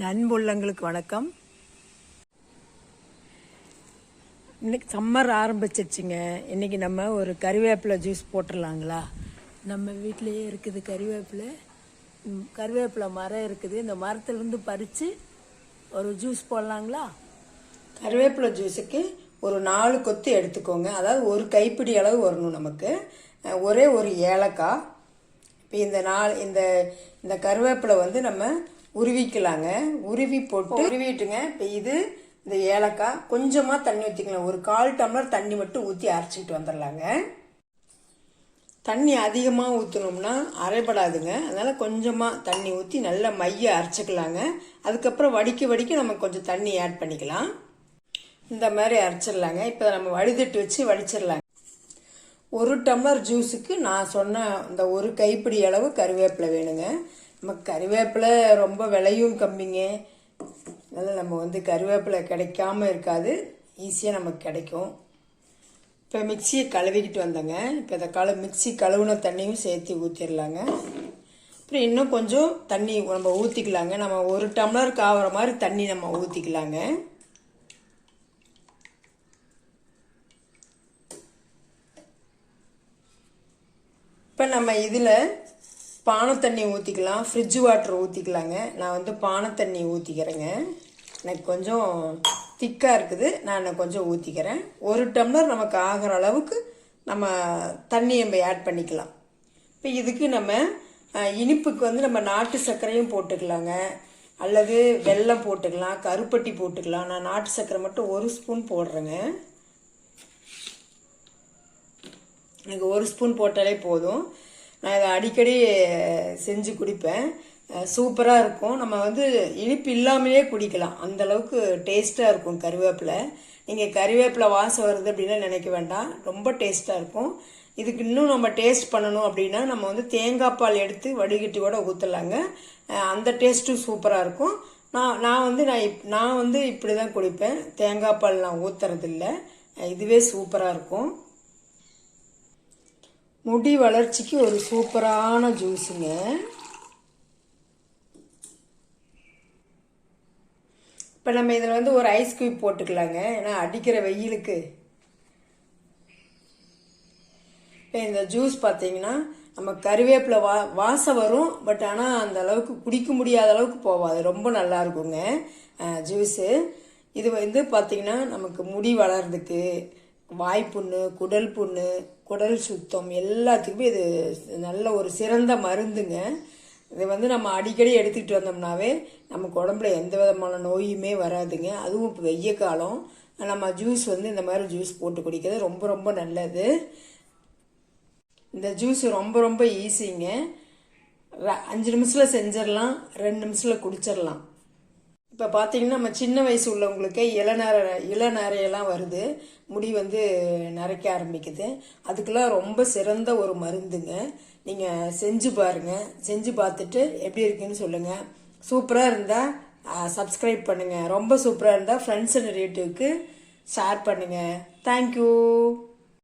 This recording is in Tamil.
நண்புள்ளங்களுக்கு வணக்கம். இன்னைக்கு சம்மர் ஆரம்பிச்சிருச்சுங்க. இன்னைக்கு நம்ம ஒரு கறிவேப்பிலை ஜூஸ் போட்டுடலாங்களா? நம்ம வீட்டிலையே இருக்குது கறிவேப்பிலை. கருவேப்பிலை கறிவேப்பிலை மரம் இருக்குது. இந்த மரத்துலேருந்து பறித்து ஒரு ஜூஸ் போடலாங்களா? கருவேப்பிலை ஜூஸுக்கு ஒரு நாலு கொத்து எடுத்துக்கோங்க. அதாவது ஒரு கைப்பிடி அளவு வரணும் நமக்கு. ஒரே ஒரு ஏலக்காய். இப்போ இந்த நாள் இந்த இந்த கருவேப்பிலை வந்து நம்ம உருவிக்கலாங்க. உருவி போட்டு உருவிட்டுங்க. இப்போ இது இந்த ஏலக்காய் கொஞ்சமாக தண்ணி ஊற்றிக்கலாம் ஒரு கால் டம்ளர் தண்ணி மட்டும் ஊற்றி அரைச்சிக்கிட்டு வந்துடலாங்க தண்ணி அதிகமாக ஊற்றணும்னா அரைப்படாதுங்க அதனால் கொஞ்சமாக தண்ணி ஊற்றி நல்லா மைய அரைச்சிக்கலாங்க. அதுக்கப்புறம் வடிக்க வடிக்க நம்ம கொஞ்சம் தண்ணி ஆட் பண்ணிக்கலாம். இந்த மாதிரி அரைச்சிடலாங்க இப்போ நம்ம வடிதட்டு வச்சு வடிச்சிடலாங்க ஒரு டம்ளர் ஜூஸுக்கு நான் சொன்ன இந்த ஒரு கைப்பிடி அளவு கருவேப்பிலை வேணுங்க. நமக்கு கருவேப்பிலை ரொம்ப விலையும் கம்மிங்க. அதனால் நம்ம வந்து கருவேப்பிலை கிடைக்காம இருக்காது. ஈஸியாக நமக்கு கிடைக்கும். இப்போ மிக்சியை கழுவிக்கிட்டு வந்தேங்க. இப்போ இந்த கழு மிக்சி கழுவுன தண்ணியும் சேர்த்து ஊற்றிடலாங்க அப்புறம் இன்னும் கொஞ்சம் தண்ணி நம்ம ஊற்றிக்கலாங்க நம்ம ஒரு டம்ளருக்கு ஆகிற மாதிரி தண்ணி நம்ம ஊற்றிக்கலாங்க இப்போ நம்ம இதில் பானை தண்ணி ஊற்றிக்கலாம் ஃப்ரிட்ஜ் வாட்டர் ஊற்றிக்கலாங்க நான் வந்து பானை தண்ணி ஊற்றிக்கிறேங்க எனக்கு கொஞ்சம் திக்காக இருக்குது. நான் கொஞ்சம் ஊற்றிக்கிறேன் ஒரு டம்ளர் நமக்கு ஆகிற அளவுக்கு நம்ம தண்ணி நம்ம ஆட் பண்ணிக்கலாம். இப்போ இதுக்கு நம்ம இனிப்புக்கு வந்து நம்ம நாட்டு சர்க்கரையும் போட்டுக்கலாங்க. அல்லது வெல்லம் போட்டுக்கலாம் கருப்பட்டி போட்டுக்கலாம். நான் நாட்டு சர்க்கரை மட்டும் ஒரு ஸ்பூன் போடுறேங்க. எனக்கு ஒரு ஸ்பூன் போட்டாலே போதும். நான் இதை அடிக்கடி செஞ்சு குடிப்பேன். சூப்பராக இருக்கும். நம்ம வந்து இனிப்பு இல்லாமலே குடிக்கலாம். அந்த அளவுக்கு டேஸ்ட்டாக இருக்கும் கருவேப்பிலை. நீங்கள் கறிவேப்பிலை வாசம் வருது அப்படின்னா நினைக்க வேண்டாம். ரொம்ப டேஸ்ட்டாக இருக்கும். இதுக்கு இன்னும் நம்ம டேஸ்ட் பண்ணணும் அப்படின்னா நம்ம வந்து தேங்காய் பால் எடுத்து வடிகட்டி கூட ஊற்றலாங்க அந்த டேஸ்ட்டும் சூப்பராக இருக்கும். நான் நான் வந்து நான் இப் நான் வந்து இப்படி தான் குடிப்பேன். தேங்காய் பால் நான் ஊற்றுறதில்ல இதுவே சூப்பராக இருக்கும். முடி வளர்ச்சிக்கு ஒரு சூப்பரான ஜூஸுங்க. இப்போ நம்ம இதில் வந்து ஒரு ஐஸ் கியூப் போட்டுக்கலாங்க. ஏன்னா அடிக்கிற வெயிலுக்கு. இப்போ இந்த ஜூஸ் பார்த்தீங்கன்னா நம்ம கருவேப்பிலை வா வாசம் வரும். பட் ஆனால் அந்த அளவுக்கு குடிக்க முடியாத அளவுக்கு போகாது ரொம்ப நல்லா இருக்குங்க ஜூஸு. இது வந்து பார்த்தீங்கன்னா நமக்கு முடி வளர்றதுக்கு வாய்ப்புண்ணு குடல் புண்ணு குடல் சுத்தம் எல்லாத்துக்குமே இது நல்ல ஒரு சிறந்த மருந்துங்க. இதை வந்து நம்ம அடிக்கடி எடுத்துக்கிட்டு வந்தோம்னாவே நமக்கு உடம்புல எந்த விதமான நோயுமே வராதுங்க. அதுவும் இப்போ வெய்ய காலம். நம்ம ஜூஸ் வந்து இந்த மாதிரி ஜூஸ் போட்டு குடிக்கிறது ரொம்ப ரொம்ப நல்லது. இந்த ஜூஸ் ரொம்ப ரொம்ப ஈஸிங்க. அஞ்சு நிமிஷத்தில் செஞ்சிடலாம் ரெண்டு நிமிஷத்தில் குடிச்சிடலாம். இப்போ பார்த்தீங்கன்னா நம்ம சின்ன வயசு உள்ளவங்களுக்கு இளநர இளநரையெல்லாம் வருது. முடி வந்து நரைக்க ஆரம்பிக்குது. அதுக்கெல்லாம் ரொம்ப சிறந்த ஒரு மருந்துங்க. நீங்கள் செஞ்சு பாருங்கள் செஞ்சு பார்த்துட்டு எப்படி இருக்குன்னு சொல்லுங்கள் சூப்பராக இருந்தால் சப்ஸ்கிரைப் பண்ணுங்கள் ரொம்ப சூப்பராக இருந்தால் ஃப்ரெண்ட்ஸ் அண்ட் ரிலேட்டிவ்க்கு ஷேர் பண்ணுங்கள் தேங்க்யூ